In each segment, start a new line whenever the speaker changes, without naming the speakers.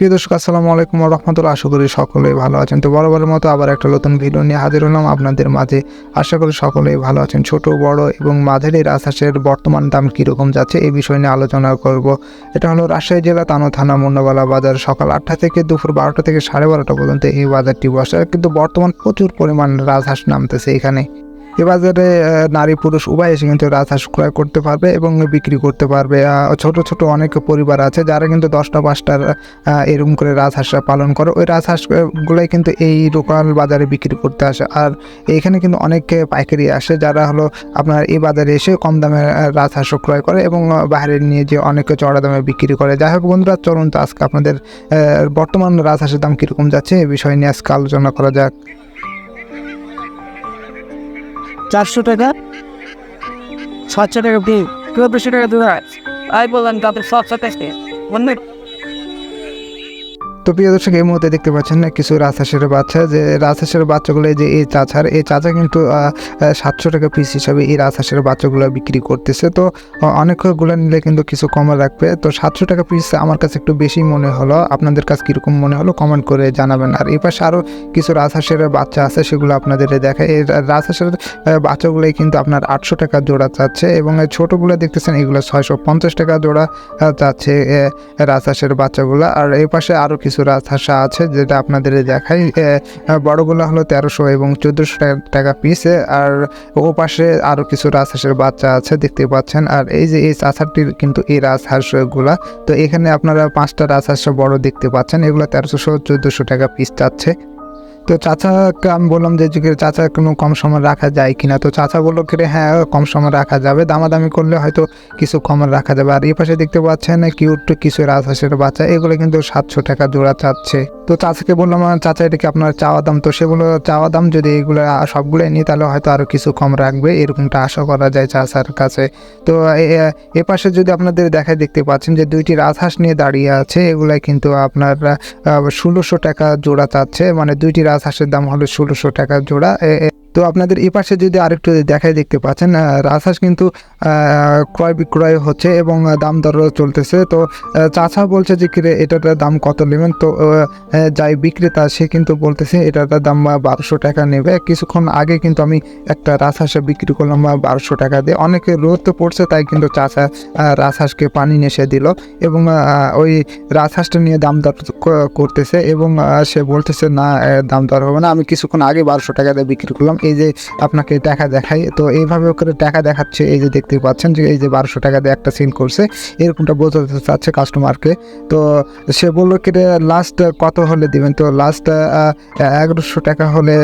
প্রিয় দর্শক, আসসালামু আলাইকুম রহমতুল্লাহ। আশা করি সকলেই ভালো আছেন। তো বরাবরের মতো আবার একটা নতুন ভিডিও নিয়ে হাজির হলাম আপনাদের মাঝে। আশা করি সকলেই ভালো আছেন। ছোট, বড় এবং মাঝারি রাজহাঁসের বর্তমান দাম কীরকম যাচ্ছে এই বিষয় নিয়ে আলোচনা করব। এটা হলো রাজশাহী জেলা তানো থানা মুন্নাবালা বাজার। সকাল আটটা থেকে দুপুর বারোটা থেকে সাড়ে বারোটা পর্যন্ত এই বাজারটি বসে। কিন্তু বর্তমান প্রচুর পরিমাণ রাজহাঁস নামতেছে এখানে। এ বাজারে নারী পুরুষ উভয় এসে কিন্তু রাজহাঁস ক্রয় করতে পারবে এবং বিক্রি করতে পারবে। ছোট ছোট অনেক পরিবার আছে যারা কিন্তু দশটা, পাঁচটার এরকম করে রাজহাঁস পালন করে। ওই রাজহাঁস গুলাই কিন্তু এই লোকাল বাজারে বিক্রি করতে আসে। আর এখানে কিন্তু অনেক পাইকারি আসে যারা হলো আপনার এই বাজারে এসে কম দামে রাজহাঁস ক্রয় করে এবং বাইরে নিয়ে যে অনেকে চড়া দামে বিক্রি করে। যাই হোক বন্ধুরা, চলুন তো আজকে আপনাদের বর্তমান রাজহাঁসের দাম কীরকম যাচ্ছে এ বিষয় নিয়ে আজকে আলোচনা করা যাক।
চারশো টাকা? সাতশো টাকা কেউ দুশো টাকা দু আই বললাম তাদের সাতশো টাকা অন্য
তো প্রিয় দর্শক, এই মুহূর্তে দেখতে পাচ্ছেন না কিছু রাজহাঁসের বাচ্চা। যে রাজহাঁসের বাচ্চাগুলো, যে এই চাচার, এই চাচা কিন্তু সাতশো টাকা পিস হিসাবে এই রাজহাঁসের বাচ্চাগুলো বিক্রি করতেছে। তো অনেকগুলো নিলে কিন্তু কিছু কমে রাখবে। তো সাতশো টাকা পিস আমার কাছে একটু বেশি মনে হলো। আপনাদের কাছে কীরকম মনে হলো কমেন্ট করে জানাবেন। আর এই পাশে আরও কিছু রাজহাঁসের বাচ্চা আছে, সেগুলো আপনাদের দেখায় এই রাজহাঁসের বাচ্চাগুলোই কিন্তু আপনার আটশো টাকা জোড়া চাচ্ছে এবং ছোটোগুলো দেখতেছেন, এগুলো ছয়শো পঞ্চাশ টাকা জোড়া চাচ্ছে রাজহাঁসের বাচ্চাগুলো। আর এই পাশে আরও কিছু রাজহাঁসা আছে, যেটা আপনাদের দেখাই। বড়গুলো হলো তেরোশো এবং চোদ্দোশো টাকা পিসে আর ও পাশে আরও কিছু রাজহাঁসের বাচ্চা আছে, দেখতে পাচ্ছেন। আর এই যে এই চাষারটির কিন্তু এই রাজহাঁসগুলা, তো এখানে আপনারা পাঁচটা রাজহাঁস বড় দেখতে পাচ্ছেন। এগুলো তেরোশো, চোদ্দোশো টাকা পিস চাচ্ছে তো চাচাকে আমি বললাম যে চাচা কোনো কম সময় রাখা যায় কিনা? তো চাচা বলল কি হ্যাঁ কম সময় রাখা যাবে। দামাদামি করলে হয়তো কিছু কম রাখা যাবে। আর এই পাশে দেখতে পাচ্ছেন কিউট কিছু রাজহাঁসের বাচ্চা। এগুলো কিন্তু সাতশো টাকা জোড়া চাচ্ছে। তো চাচাকে বললাম চাচা এটা কি আপনার চাওয়া দাম? তো সে বলল চাওয়া দাম যদি এগুলো আহ, সবগুলোই নিই তাহলে হয়তো আরও কিছু কম রাখবে। এরকমটা আশা করা যায় চাচার কাছে। তো এ- পাশে যদি আপনাদের দেখায় দেখতে পাচ্ছেন যে দুইটি রাজহাঁস নিয়ে দাঁড়িয়ে আছে। এগুলাই কিন্তু আপনার ষোলোশো টাকা জোড়া চাচ্ছে। মানে দুইটি রাজহাঁসের দাম হলো ষোলোশো টাকা জোড়া। তো আপনাদের এই পাশে যদি আরেকটু দেখায় দেখতে পাচ্ছেন রাজহাঁস কিন্তু ক্রয় বিক্রয় হচ্ছে এবং দাম দরও চলতেছে। তো চাচা বলছে যে, কিরে, এটার দাম কত নেবেন? তো যাই বিক্রেতা, সে কিন্তু বলতেছে, এটার দাম বারোশো টাকা নেবে। কিছুক্ষণ আগে কিন্তু আমি একটা রাজহাঁস বিক্রি করলাম বারোশো টাকা দিয়ে। অনেকে রোদ তো পড়ছে, তাই কিন্তু চাচা রাজহাঁসকে পানি নেশে দিল এবং ওই রাজহাঁসটা নিয়ে দাম দর করতেছে এবং সে বলতেছে, না দাম দর হবে না। আমি কিছুক্ষণ আগে বারোশো টাকা দিয়ে বিক্রি করলাম। এই যে আপনাকে টাকা দেখায় তো এইভাবে করে টাকা দেখাচ্ছে, এই যে দেখতে পাচ্ছেন যে এই যে বারোশো টাকা দিয়ে একটা সিন করছে, এরকমটা বোঝাতে চাচ্ছে কাস্টমারকে তো সে বলল কি লাস্ট কত হলে দিবেন? তো লাস্ট এগারোশো টাকা হলে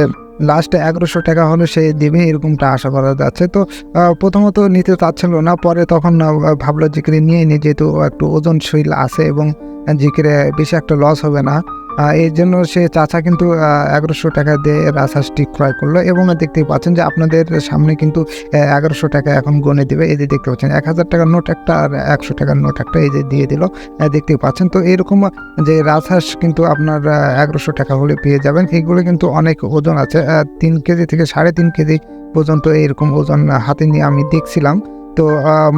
লাস্টে এগারোশো টাকা হলে সে দেবে, এরকমটা আশা করা যাচ্ছে। তো প্রথমত নিতে চাচ্ছিল না, পরে তখন ভাবলো যে করে নিয়ে নি, যেহেতু একটু ওজন ওজনশীল আছে এবং জিকিরে বেশি একটা লস হবে না। এই জন্য সে চাচা কিন্তু এগারোশো টাকা দিয়ে রাজহাঁসটি ক্রয় করল এবং দেখতেই পাচ্ছেন যে আপনাদের সামনে কিন্তু এগারোশো টাকা এখন গনে দেবে। এই যে দেখতে পাচ্ছেন এক হাজার টাকার নোট একটা আর একশো টাকার নোট একটা এই যে দিয়ে দিল। আহ, দেখতেই পাচ্ছেন তো এরকম যে রাজহাঁস কিন্তু আপনার এগারোশো টাকা হলে পেয়ে যাবেন। এগুলো কিন্তু অনেক ওজন আছে তিন কেজি থেকে সাড়ে তিন কেজি পর্যন্ত এরকম ওজন হাতে নিয়ে আমি দেখছিলাম। তো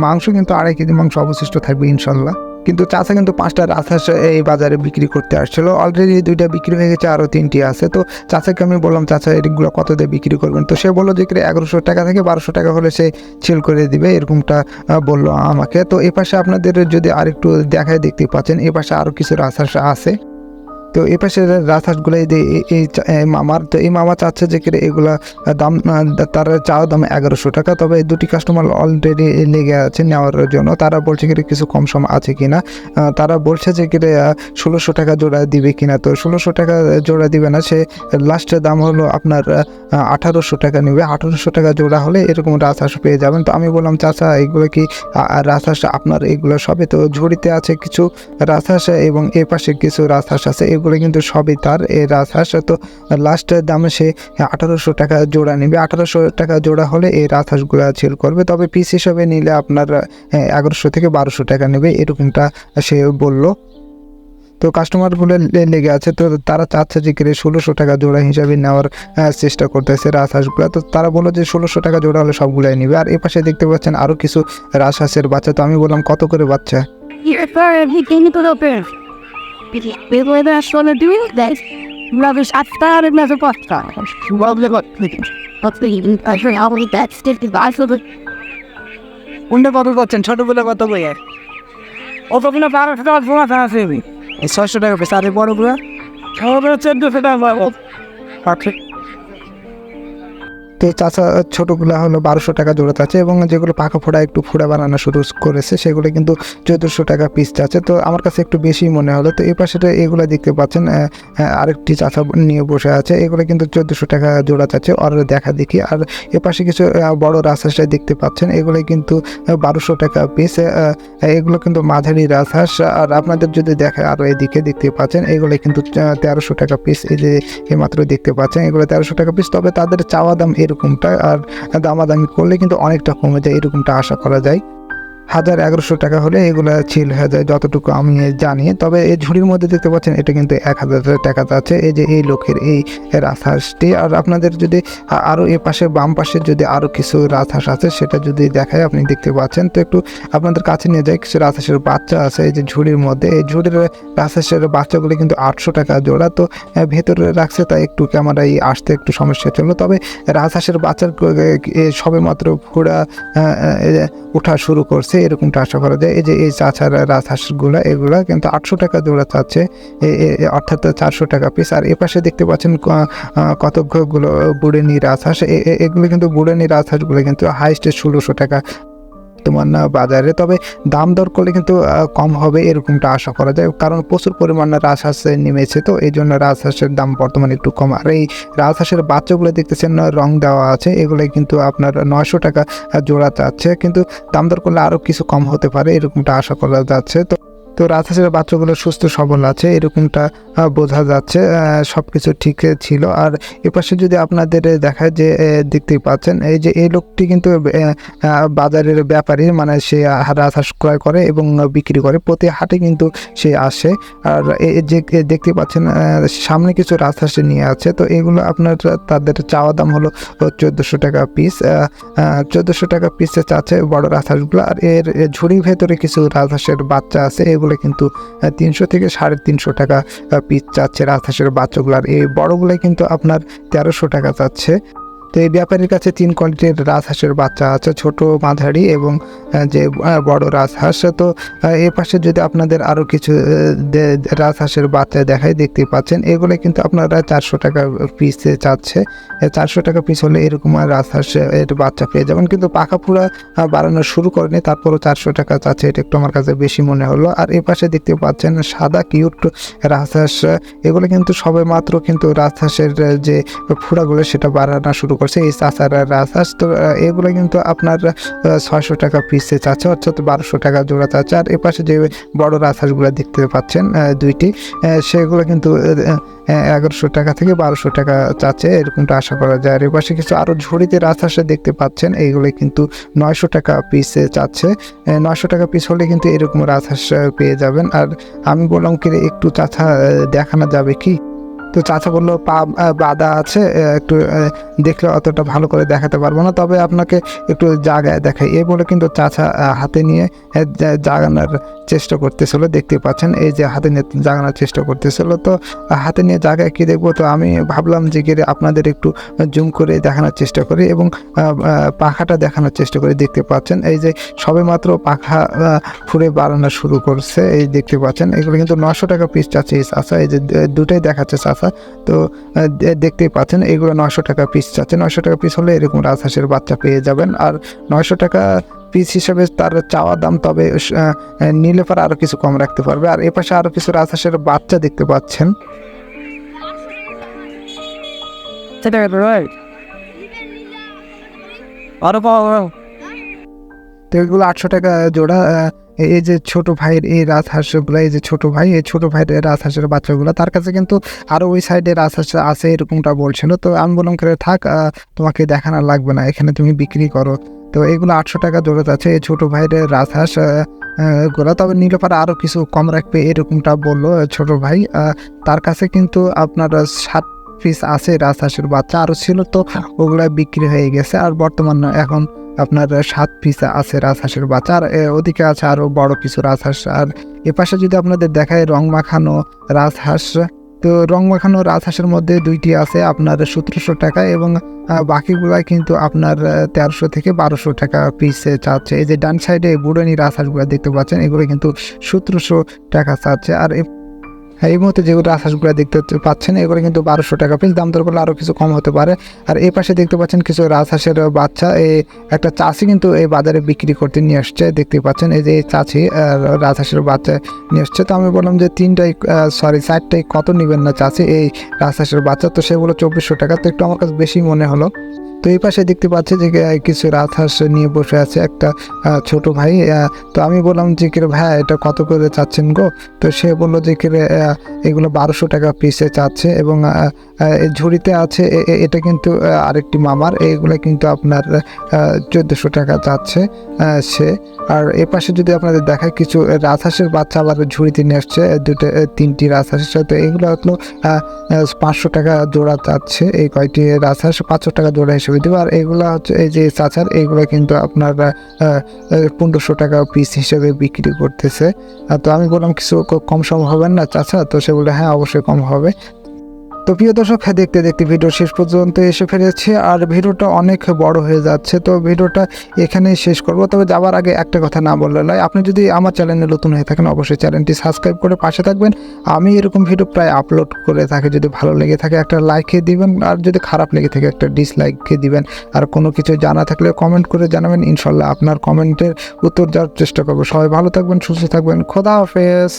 মাংস কিন্তু আড়াই কেজি মাংস অবশিষ্ট থাকবে ইনশাল্লাহ। কিন্তু চাষা কিন্তু পাঁচটা রাজহাঁস এই বাজারে বিক্রি করতে আসছিল। অলরেডি দুইটা বিক্রি হয়ে গেছে আরও তিনটি আছে। তো চাচাকে আমি বললাম, চাচা, এগুলো কত দিয়ে বিক্রি করবেন? তো সে বলল যে এগারোশো টাকা থেকে বারোশো টাকা হলে সে ছেল করে দিবে। এরকমটা বলল আমাকে। তো এ পাশে আপনাদের যদি আরেকটু দেখায় দেখতে পাচ্ছেন, এ পাশে আরও কিছু রাজহাঁস আছে। তো এই পাশে রাজহাঁসগুলো এই যে এই- চা- মামার, তো এই মামা চাচ্ছে যে এগুলা দাম, তার চাওয়া দাম এগারোশো টাকা, তবে দুটি কাস্টমার অলরেডি লেগে আছে নেওয়ার জন্য। তারা বলছে কিরে কিছু কম সম আছে কিনা। তারা বলছে যে কিরে ষোলোশো টাকা জোড়া দিবে কিনা। তো ষোলোশো টাকা জোড়া দিবে না, সে লাস্টের দাম হলো আপনার আঠারোশো টাকা নেবে। আঠারোশো টাকা জোড়া হলে এরকম রাজহাঁস পেয়ে যাবেন। তো আমি বললাম, চাচা, এগুলো কি রাজহাঁস আপনার এগুলো সবে? তো ঝুড়িতে আছে কিছু রাজহাঁস এবং এ পাশে কিছু রাজহাঁস আছে। এগুলো কিন্তু সবই তার এই রাজহাঁস। তো লাস্টের দামে সে আঠারোশো টাকা জোড়া নেবে। আঠারোশো টাকা জোড়া হলে এই রাজহাঁসগুলো সেল করবে। তবে পিস হিসাবে নিলে আপনার এগারোশো থেকে বারোশো টাকা নেবে। এরকমটা সে বলল। তো কাস্টমারগুলো লেগে আছে। তো তারা চাচ্ছে যে কিরে ষোলোশো টাকা জোড়া হিসাবে নেওয়ার চেষ্টা করতেছে রাজহাঁসগুলো। তো তারা বলল যে ষোলোশো টাকা জোড়া হলে সবগুলাই নেবে। আর এ পাশে দেখতে পাচ্ছেন আরও কিছু রাজহাঁসের বাচ্চা। তো আমি বললাম, কত করে বাচ্চা?
People that want to do that. Love is at that and never got that. Love the got me. What's the even? I heard how many that's still the vibe of it. কোনটা কত করছেন ছোটগুলো কত বইয়ে অতগুলো বারোশো টাকা জোড়া টাকা সেবি এই ছয়শো টাকা পেয়েছে আর এই বড়গুলো সবগুলো চোদ্দশো টাকা পাবে
তো চাচা, ছোটোগুলো হলো বারোশো টাকা জোড়া আছে এবং যেগুলো পাকা ফোড়া একটু ফোড়া বানানো শুরু করেছে, সেগুলো কিন্তু চোদ্দোশো টাকা পিস আছে তো আমার কাছে একটু বেশি মনে হলো, তো এই পাশে এগুলো দেখতে পাচ্ছেন আরেকটি চাচা নিয়ে বসে আছে, এগুলো কিন্তু চোদ্দোশো টাকা জোড়া আছে আর দেখা দেখি। আর এ পাশে কিছু বড় রাজহাঁস দেখতে পাচ্ছেন, এগুলো কিন্তু বারোশো টাকা পিস এগুলো কিন্তু মাঝারি রাজহাঁস, আর আপনাদের যদি দেখায় আরও এদিকে দেখতে পাচ্ছেন, এগুলো কিন্তু তেরোশো টাকা পিস এই যে এইমাত্র দেখতে পাচ্ছেন, এগুলো তেরোশো টাকা পিস তবে তাদের চাওয়া দাম এরকমটা আর দামাদামি করলে কিন্তু অনেকটা কমে যায় এরকমটা আশা করা যায়। হাজার এগারোশো টাকা হলে এগুলো ছিল, হয়ে যায় যতটুকু আমি জানি। তবে এই ঝুড়ির মধ্যে দেখতে পাচ্ছেন, এটা কিন্তু এক হাজার টাকা আছে এই যে এই লোকের এই রাজহাঁসটি, আর আপনাদের যদি আরও এ পাশে, বাম পাশে যদি আরও কিছু রাজহাঁস আছে, সেটা যদি দেখায়, আপনি দেখতে পাচ্ছেন। তো একটু আপনাদের কাছে নিয়ে যায় কিছু রাজহাঁসের বাচ্চা আছে এই যে ঝুড়ির মধ্যে। এই ঝুড়ির রাজহাঁসের বাচ্চাগুলি কিন্তু আটশো টাকা জোড়া, তো ভেতরে রাখছে তাই একটু ক্যামেরায় আসতে একটু সমস্যা ছিল। তবে রাজহাঁসের বাচ্চার সবে মাত্র ফোড়া ওঠা শুরু করছে। এরকমটা আশা করা যায়। এই যে এই চাচার, রাজহাঁসগুলো, এগুলো কিন্তু আটশো টাকা জোড়া চাচ্ছে। অর্থাৎ চারশো টাকা পিস আর এপাশে দেখতে পাচ্ছেন কতকগুলো বুড়েনি রাজহাঁস। এগুলো কিন্তু বুড়েনি রাজহাঁসগুলো কিন্তু হাইস্টে ষোলোশো টাকা তোমার না বাজারে। তবে দাম দর করলে কিন্তু কম হবে এরকমটা আশা করা যায়। কারণ প্রচুর পরিমাণে রাজহাঁস নেমেছে তো এই জন্য রাজহাঁসের দাম বর্তমানে একটু কম। আর এই রাজহাঁসের বাচ্চাগুলো দেখতেছেন রং দেওয়া আছে। এগুলো কিন্তু আপনার নয়শো টাকা জোড়া যাচ্ছে। কিন্তু দাম দর করলে আরও কিছু কম হতে পারে, এরকমটা আশা করা যাচ্ছে। তো তো রাজহাঁসের বাচ্চাগুলো সুস্থ সবল আছে, এরকমটা বোঝা যাচ্ছে সব কিছু ঠিক ছিল। আর এপাশে যদি আপনাদের দেখায় যে দেখতেই পাচ্ছেন, এই যে এই লোকটি কিন্তু বাজারের ব্যাপারী মানে সে রাজহাঁস ক্রয় করে এবং বিক্রি করে, প্রতি হাটে কিন্তু সে আসে। আর যে দেখতে পাচ্ছেন সামনে কিছু রাজহাঁস নিয়ে আছে, তো এগুলো আপনার তাদের চাওয়া দাম হলো চোদ্দোশো টাকা পিস চোদ্দোশো টাকা পিসে চাচ্ছে বড় রাজহাঁসগুলো। আর এর এর ঝুড়ির ভেতরে কিছু রাজহাঁসের বাচ্চা আছে, এগুলো কিন্তু তিনশো থেকে সাড়ে তিনশো টাকা পিস চাচ্ছে রাজহাঁসের বাচ্চাগুলো আর এই বড়গুলো কিন্তু আপনার তেরোশো টাকা চাচ্ছে। তো এই ব্যাপারীর কাছে তিন কোয়ালিটির রাজহাঁসের বাচ্চা আছে, ছোট মাঝারি এবং যে বড় রাজহাঁস। তো এ পাশে যদি আপনাদের আরও কিছু রাজহাঁসের বাচ্চা দেখায় দেখতে পাচ্ছেন, এগুলো কিন্তু আপনারা চারশো টাকা পিসে চাচ্ছে। চারশো টাকা পিস হলে এরকম আর রাজহাঁস এর বাচ্চা পেয়ে যাবেন। কিন্তু পাকা পুরা বাড়ানো শুরু করেনি, তারপরও চারশো টাকা চাচ্ছে, এটা একটু আমার কাছে বেশি মনে হলো। আর এ পাশে দেখতে পাচ্ছেন সাদা কিউট রাজহাঁস, এগুলো কিন্তু সবে মাত্র কিন্তু রাজহাঁসের, যে ফুড়াগুলো, সেটা বাড়ানো শুরু করছে এই চাচার রাজহাঁস, তো এগুলো কিন্তু আপনার ছয়শো টাকা পিসে চাচ্ছে, অর্থাৎ বারোশো টাকা জোড়া চাচ্ছে। আর এ পাশে যে বড় রাজহাঁসগুলো দেখতে পাচ্ছেন দুইটি সেগুলো কিন্তু এগারোশো টাকা থেকে বারোশো টাকা চাচ্ছে, এরকমটা আশা করা যায়। আর এ পাশে কিছু আরও ঝুড়িতে রাজহাঁসে দেখতে পাচ্ছেন এইগুলো কিন্তু নয়শো টাকা পিসে চাচ্ছে। নয়শো টাকা পিস হলে কিন্তু এরকম রাজহাঁস পেয়ে যাবেন। আর আমি বললাম কি একটু চাচা দেখানো যাবে কি? তো চাচা বলল, পা বাঁধা আছে একটু দেখলে অতটা ভালো করে দেখাতে পারব না। তবে আপনাকে একটু জায়গায় দেখাই। এই বলে কিন্তু চাচা হাতে নিয়ে জাগানোর চেষ্টা করতেছিল। দেখতে পাচ্ছেন, এই যে হাতে নিয়ে জাগানোর চেষ্টা করতেছিল। তো হাতে নিয়ে জায়গায় কি দেখব? তো আমি ভাবলাম যে গিয়ে আপনাদের একটু জুম করে দেখানোর চেষ্টা করি এবং পাখাটা দেখানোর চেষ্টা করি। দেখতে পাচ্ছেন, এই যে সবে মাত্র পাখা ফুড়ে বাড়ানো শুরু করছে। এই দেখতে পাচ্ছেন, এগুলো কিন্তু নশো টাকা পিস চাচ্ছে এই যে দুটাই দেখাচ্ছে চাষা তো দে- দেখতেই পাচ্ছেন এগুলো নশো টাকা পিস চাচ্ছে নশো টাকা পিস হলে এরকম রাজহাঁসের বাচ্চা পেয়ে যাবেন। আর নশো টাকা পিস হিসেবে তার চাওয়া দাম তবে নিলে পরে আরও কিছু কম রাখতে পারবে। আর এপাশে আরও কিছু রাজহাঁসের বাচ্চা দেখতে পাচ্ছেন।
আরও পাওয়া
তো এগুলো আটশো টাকা জোড়া এই যে ছোট ভাইয়ের এই রাজহাঁসগুলো এই যে ছোট ভাই এই ছোট ভাইয়ের রাজহাঁসের বাচ্চাগুলো তার কাছে কিন্তু আরও ওই সাইডে রাজহাঁস আছে এরকমটা বলছিল। তো আমি বললাম করে থাক তোমাকে দেখানো লাগবে না এখানে তুমি বিক্রি করো। তো এগুলো আটশো টাকা জোড়া আছে এই ছোটো ভাইয়ের রাজহাঁসগুলো তবে নীলপাড়া আরও কিছু কম রাখবে এরকমটা বলল ছোট ভাই। তার কাছে কিন্তু আপনার সাত পিস আছে রাজহাঁসের বাচ্চা আরও ছিল তো ওগুলো বিক্রি হয়ে গেছে। আর বর্তমান এখন আপনার সাত পিস আছে রাজহাঁসের বাচ্চা, আর ওদিকে আছে আরও বড় কিছু রাজহাঁস। আর এপাশে যদি আপনাদের দেখায় রং মাখানো রাজহাঁস, তো রং মাখানো রাজহাঁসের মধ্যে দুইটি আছে আপনার সতেরোশো টাকা এবং বাকিগুলা কিন্তু আপনার তেরোশো থেকে বারোশো টাকা পিসে চাচ্ছে। এই যে ডান সাইডে বুড়নি রাজহাঁসগুলো দেখতে পাচ্ছেন, এগুলো কিন্তু সতেরোশো টাকা চাচ্ছে। আর হ্যাঁ এই মুহূর্তে যেগুলো রাজহাঁসগুলো দেখতে পাচ্ছেন, এগুলো কিন্তু বারোশো টাকা পিস দাম দর করলে আরও কিছু কম হতে পারে। আর এই পাশে দেখতে পাচ্ছেন কিছু রাজহাঁসের বাচ্চা। এই একটা চাষি কিন্তু এই বাজারে বিক্রি করতে নিয়ে আসছে, দেখতে পাচ্ছেন। এই যে চাষি রাজহাঁসের বাচ্চা নিয়ে আসছে। তো আমি বললাম যে তিনটাই সরি চারটাই কত নেবেন না চাষি এই রাজহাঁসের বাচ্চা? তো সেগুলো চব্বিশশো টাকা। তো একটু আমার কাছে বেশি মনে হলো। তো এই পাশে দেখতে পাচ্ছি যে কিছু রাজহাঁস নিয়ে বসে আছে একটা ছোট ভাই তো আমি বললাম যে, কিরে ভাই, এটা কত করে চাচ্ছেন গো? তো সে বলল যে, কিরে এগুলো বারোশো টাকা পিসে চাচ্ছে এবং ঝুড়িতে আছে এটা কিন্তু আরেকটি মামার এইগুলো কিন্তু আপনার চোদ্দোশো টাকা চাচ্ছে সে। আর এ পাশে যদি আপনাদের দেখায় কিছু রাজহাঁসের বাচ্চা আবার ঝুড়িতে নিয়ে আসছে দুটো তিনটি রাজহাঁসের সাথে। এগুলো হলো পাঁচশো টাকা জোড়া চাচ্ছে, এই কয়টি রাজহাঁস পাঁচশো টাকা জোড়া হিসেবে দেবো আর এগুলো হচ্ছে এই যে চাচার, এগুলো কিন্তু আপনার পনেরোশো টাকা পিস হিসেবে বিক্রি করতেছে। তো আমি বললাম কিছু কম সম হবেন না চাচা? তো সে বলে হ্যাঁ অবশ্যই কম হবে। তো প্রিয় দর্শক হ্যাঁ, দেখতে দেখতে ভিডিও শেষ পর্যন্ত এসে ফেলেছে আর ভিডিওটা অনেক বড় হয়ে যাচ্ছে। তো ভিডিওটা এখানেই শেষ করব। তবে যাওয়ার আগে একটা কথা না বললে নয় আপনি যদি আমার চ্যানেলে নতুন হয়ে থাকেন অবশ্যই চ্যানেলটি সাবস্ক্রাইব করে পাশে থাকবেন। আমি এরকম ভিডিও প্রায় আপলোড করে থাকি যদি ভালো লেগে থাকে একটা লাইকে দিবেন আর যদি খারাপ লেগে থাকে একটা ডিসলাইকে দিবেন। আর কোনো কিছু জানা থাকলে কমেন্ট করে জানাবেন ইনশাল্লাহ আপনার কমেন্টের উত্তর দেওয়ার চেষ্টা করব। সবাই ভালো থাকবেন সুস্থ থাকবেন খোদা হাফেজ।